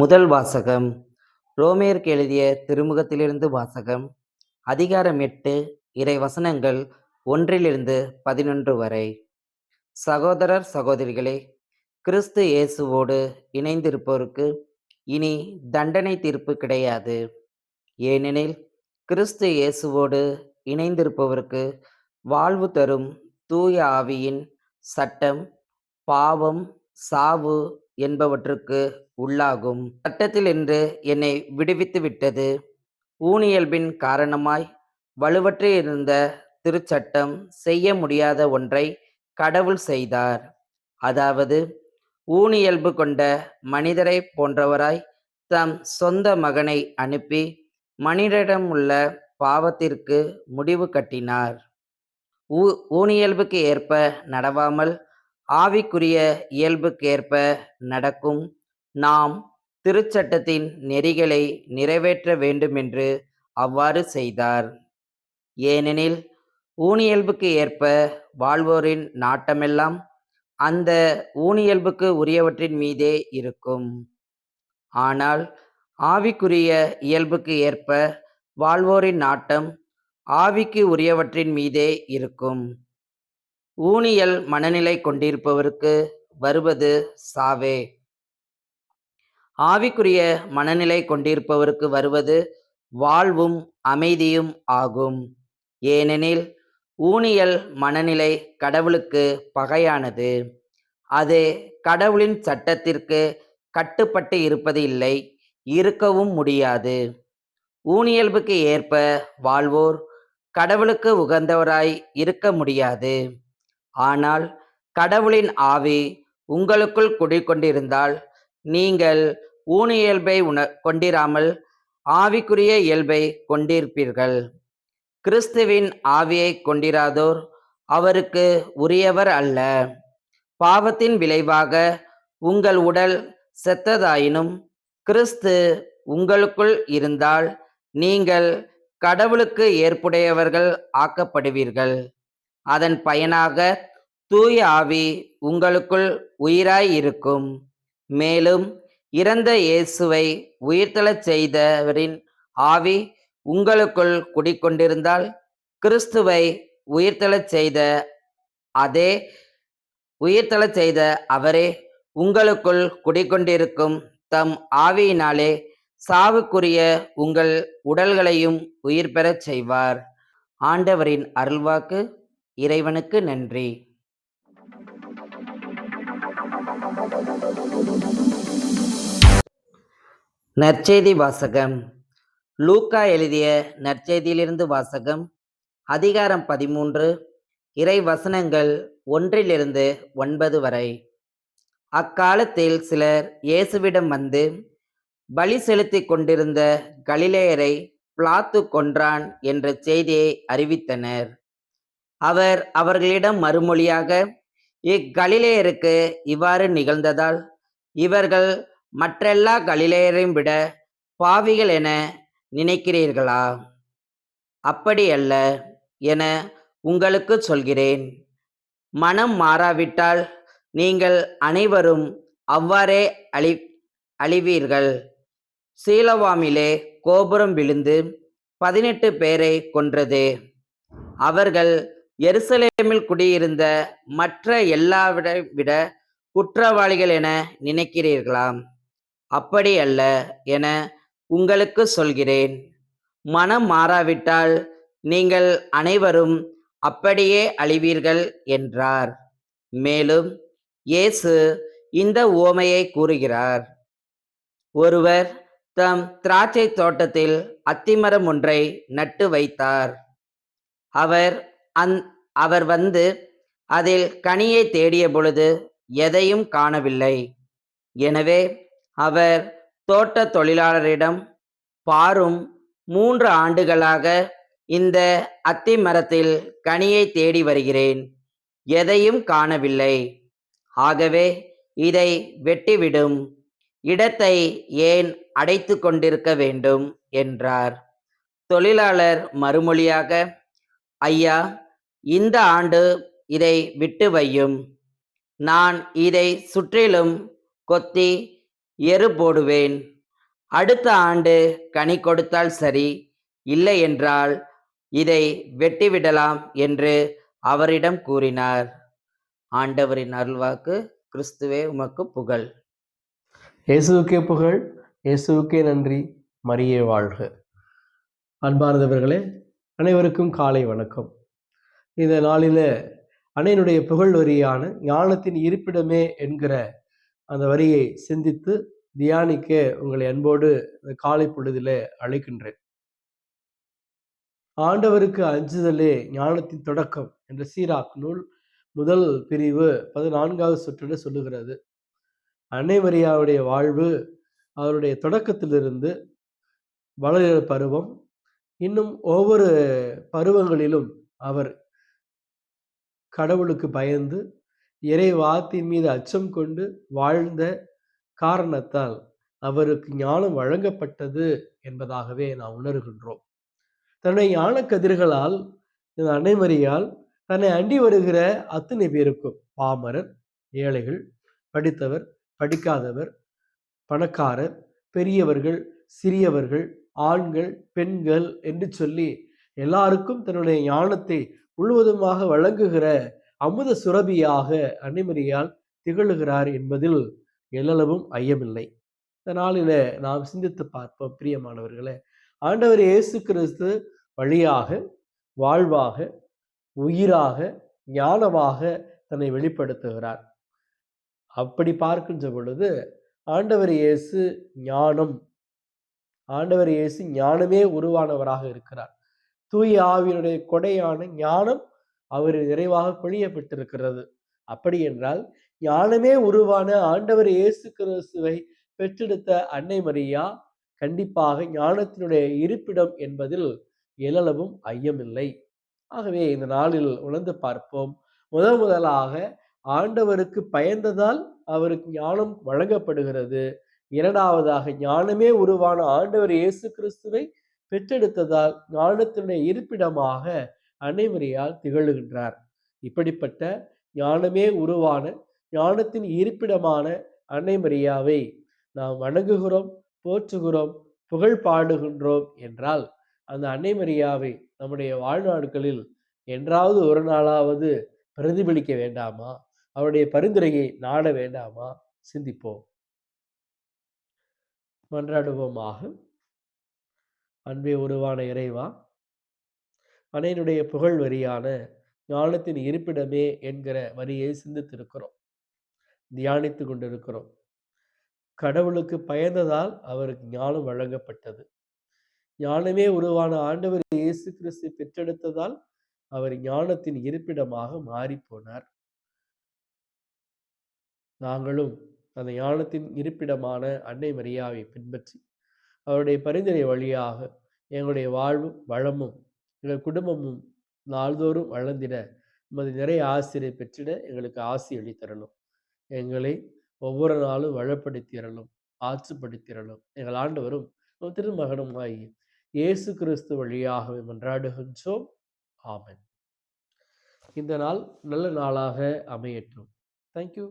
முதல் வாசகம். ரோமேயருக்கு எழுதிய திருமுகத்திலிருந்து வாசகம். அதிகாரம் எட்டு இறை வசனங்கள் ஒன்றிலிருந்து பதினொன்று வரை. சகோதரர் சகோதரிகளே கிறிஸ்து இயேசுவோடு இணைந்திருப்போருக்கு இனி தண்டனை தீர்ப்பு கிடையாது. ஏனெனில் கிறிஸ்து இயேசுவோடு இணைந்திருப்பவருக்கு வாழ்வு தரும் தூய ஆவியின் சட்டம் பாவம் சாவு என்பவற்றுக்கு உள்ளாகும். சட்டத்தில் என்று என்னை விடுவித்து விட்டது. ஊனியல்பின் காரணமாய் வலுவற்று இருந்த திருச்சட்டம் செய்ய முடியாத ஒன்றை கடவுள் செய்தார். அதாவது ஊனியல்பு கொண்ட மனிதரை போன்றவராய் தம் சொந்த மகனை அனுப்பி மனிதரிடம் உள்ள பாவத்திற்கு முடிவு கட்டினார். ஊ ஊனியல்புக்கு ஏற்ப நடவாமல் ஆவிக்குரிய இயல்புக்கு ஏற்ப நடக்கும் நாம் திருச்சட்டத்தின் நெறிகளை நிறைவேற்ற வேண்டுமென்று அவ்வாறு செய்தார். ஏனெனில் ஊனியல்புக்கு ஏற்ப வாழ்வோரின் நாட்டமெல்லாம் அந்த ஊனியல்புக்கு உரியவற்றின் மீதே இருக்கும். ஆனால் ஆவிக்குரிய இயல்புக்கு ஏற்ப வாழ்வோரின் நாட்டம் ஆவிக்கு உரியவற்றின் மீதே இருக்கும். ஊனியல் மனநிலை கொண்டிருப்பவருக்கு வருவது சாவே. ஆவிக்குரிய மனநிலை கொண்டிருப்பவருக்கு வருவது வாழ்வும் அமைதியும் ஆகும். ஏனெனில் ஊனியல் மனநிலை கடவுளுக்கு பகையானது. அது கடவுளின் சட்டத்திற்கு கட்டுப்பட்டு இருப்பது இல்லை இருக்கவும் முடியாது. ஊனியல்புக்கு ஏற்ப வாழ்வோர் கடவுளுக்கு உகந்தவராய் இருக்க முடியாது. ஆனால் கடவுளின் ஆவி உங்களுக்குள் குடிக்கொண்டிருந்தால் நீங்கள் ஊனியல்பை உண கொண்டிராமல் ஆவிக்குரிய இயல்பை கொண்டிருப்பீர்கள். கிறிஸ்துவின் ஆவியை கொண்டிராதோர் அவருக்கு உரியவர் அல்ல. பாவத்தின் விளைவாக உங்கள் உடல் செத்ததாயினும் கிறிஸ்து உங்களுக்குள் இருந்தால் நீங்கள் கடவுளுக்கு ஏற்புடையவர்கள் ஆக்கப்படுவீர்கள். அதன் பயனாக தூய ஆவி உங்களுக்குள் உயிராய் இருக்கும். மேலும் இறந்த இயேசுவை உயிர்த்தெழச் செய்தவரின் ஆவி உங்களுக்குள் குடிக்கொண்டிருந்தால் கிறிஸ்துவை உயிர்த்தெழச் செய்த அதே உயிர்த்தெழச் செய்த அவரே உங்களுக்குள் குடிக்கொண்டிருக்கும். தம் ஆவியினாலே சாவுக்குரிய உங்கள் உடல்களையும் உயிர் பெறச் செய்வார். ஆண்டவரின் அருள்வாக்கு இறைவனுக்கு நன்றி. நற்செய்தி வாசகம். லூக்கா எழுதிய நற்செய்தியிலிருந்து வாசகம். அதிகாரம் பதிமூன்று. இறை வசனங்கள் ஒன்றிலிருந்து ஒன்பது வரை. அக்காலத்தில் சிலர் இயேசுவிடம் வந்து பலி செலுத்தி கொண்டிருந்த கலிலேயரை பிளாத்து கொன்றான் என்ற செய்தியை அறிவித்தனர். அவர் அவர்களிடம் மறுமொழியாக இக்கலிலேயருக்கு இவ்வாறு நிகழ்ந்ததால் இவர்கள் மற்றெல்லா கலிலேயரையும் விட பாவிகள் என நினைக்கிறீர்களா? அப்படியல்ல என உங்களுக்கு சொல்கிறேன். மனம் மாறாவிட்டால் நீங்கள் அனைவரும் அவ்வாறே அழி அழிவீர்கள். சீலவாமிலே கோபுரம் விழுந்து பதினெட்டு பேரை கொன்றது. அவர்கள் எருசலேமில் குடியிருந்த மற்ற எல்லாவிட விட குற்றவாளிகள் என நினைக்கிறீர்களாம்? அப்படி அல்ல என உங்களுக்கு சொல்கிறேன். மனம் மாறாவிட்டால் நீங்கள் அனைவரும் அப்படியே அழிவீர்கள் என்றார். மேலும் இயேசு இந்த உவமையை கூறுகிறார். ஒருவர் தம் திராட்சை தோட்டத்தில் அத்திமரம் ஒன்றை நட்டு வைத்தார். அவர் அந் அவர் வந்து அதில் கனியை தேடிய பொழுது எதையும் காணவில்லை. எனவே அவர் தோட்ட தொழிலாளரிடம் பாரும் மூன்று ஆண்டுகளாக இந்த அத்தி மரத்தில் கனியை தேடி வருகிறேன். எதையும் காணவில்லை. ஆகவே இதை வெட்டிவிடும். இடத்தை ஏன் அடைத்து கொண்டிருக்க வேண்டும்? என்றார். தொழிலாளர் மறுமொழியாக ஐயா இந்த ஆண்டு இதை விட்டு வையும். நான் இதை சுற்றிலும் கொத்தி எரு போடுவேன். அடுத்த ஆண்டு கனி கொடுத்தால் சரி இல்லை என்றால் இதை வெட்டிவிடலாம் என்று அவரிடம் கூறினார். ஆண்டவரின் அருள்வாக்கு கிறிஸ்துவே உமக்கு புகழ். இயேசுவுக்கே புகழ் இயேசுவுக்கே நன்றி மரியே வாழ்க. அன்பார்ந்தவர்களே அனைவருக்கும் காலை வணக்கம். இந்த நாளில் அன்னையினுடைய புகழ் வரியான ஞானத்தின் இருப்பிடமே என்கிற அந்த வரியை சிந்தித்து தியானிக்க உங்களை அன்போடு இந்த காலை பொழுதில அழைக்கின்றேன். ஆண்டவருக்கு அஞ்சுதலே ஞானத்தின் தொடக்கம் என்ற சீராக் நூல் முதல் பிரிவு பதினான்காவது சுற்றில் சொல்லுகிறது. அன்னை மரியாவுடைய வாழ்வு அவருடைய தொடக்கத்திலிருந்து வளர பருவம் இன்னும் ஒவ்வொரு பருவங்களிலும் அவர் கடவுளுக்கு பயந்து இறை வாத்தின் மீது அச்சம் கொண்டு வாழ்ந்த காரணத்தால் அவருக்கு ஞானம் வழங்கப்பட்டது என்பதாகவே நாம் உணர்கின்றோம். தன்னுடைய ஞான கதிர்களால் இந்த அன்னைமரியால் தன்னை அண்டி வருகிற அத்தனை பேருக்கும் பாமரர் ஏழைகள் படித்தவர் படிக்காதவர் பணக்காரர் பெரியவர்கள் சிறியவர்கள் ஆண்கள் பெண்கள் என்று சொல்லி எல்லாருக்கும் தன்னுடைய ஞானத்தை முழுவதுமாக வழங்குகிற அமுத சுரபியாக அன்னைமரியால் திகழுகிறார் என்பதில் எல்லளவும் ஐயமில்லை. இந்த நாம் சிந்தித்து பார்ப்போம். பிரியமானவர்களே ஆண்டவர் இயேசு கிறிஸ்து வழியாக வாழ்வாக உயிராக ஞானமாக தன்னை வெளிப்படுத்துகிறார். அப்படி பார்க்கின்ற பொழுது ஆண்டவர் இயேசு ஞானம் ஆண்டவர் இயேசு ஞானமே உருவானவராக இருக்கிறார். தூய ஆவியினுடைய கொடையான ஞானம் அவர் நிறைவாக பொழியப்பட்டிருக்கிறது அப்படி என்றால் ஞானமே உருவான ஆண்டவர் இயேசு கிறிஸ்துவை பெற்றெடுத்த அன்னை மரியா கண்டிப்பாக ஞானத்தினுடைய இருப்பிடம் என்பதில் எழலவும் ஐயமில்லை. ஆகவே இந்த நாளில் உணர்ந்து பார்ப்போம். முதல் முதலாக ஆண்டவருக்கு பயந்ததால் அவருக்கு ஞானம் வழங்கப்படுகிறது. இரண்டாவதாக ஞானமே உருவான ஆண்டவர் இயேசு கிறிஸ்துவை பெற்றெடுத்ததால் ஞானத்தினுடைய இருப்பிடமாக அனைவரையால் திகழுகின்றார். இப்படிப்பட்ட ஞானமே உருவான ஞானத்தின் இருப்பிடமான அன்னைமரியாவை நாம் வணங்குகிறோம் போற்றுகிறோம் புகழ் பாடுகின்றோம் என்றால் அந்த அன்னைமரியாவை நம்முடைய வாழ்நாட்களில் என்றாவது ஒரு நாளாவது பிரதிபலிக்க வேண்டாமா? அவருடைய பரிந்துரையை நாட வேண்டாமா? சிந்திப்போம். மன்றாடுவோமாக. அன்பே உருவான இறைவா? அனைனுடைய புகழ் வரியான ஞானத்தின் இருப்பிடமே என்கிற வரியை சிந்தித்திருக்கிறோம். தியானித்து கொண்டிருக்கிறோம். கடவுளுக்கு பயந்ததால் அவருக்கு ஞானம் வழங்கப்பட்டது. ஞானமே உருவான ஆண்டவர் இயேசு கிறிஸ்து பெற்றெடுத்ததால் அவர் ஞானத்தின் இருப்பிடமாக மாறிப்போனார். நாங்களும் அந்த ஞானத்தின் இருப்பிடமான அன்னை மரியாவை பின்பற்றி அவருடைய பரிந்துரை வழியாக எங்களுடைய வாழ்வும் வளமும் எங்கள் குடும்பமும் நாள்தோறும் வளர்ந்திட உமது நிறைய ஆசிரியை பெற்றிட எங்களுக்கு ஆசி அளித்தரணும். எங்களை ஒவ்வொரு நாளும் வளப்படுத்திரலும் ஆட்சிப்படுத்திரலும் எங்கள் ஆண்டவரும் திருமகனுமாய் இயேசு கிறிஸ்து வழியாகவே மன்றாடுகின்றோம். ஆமன். இந்த நாள் நல்ல நாளாக அமையட்டும். தேங்க்யூ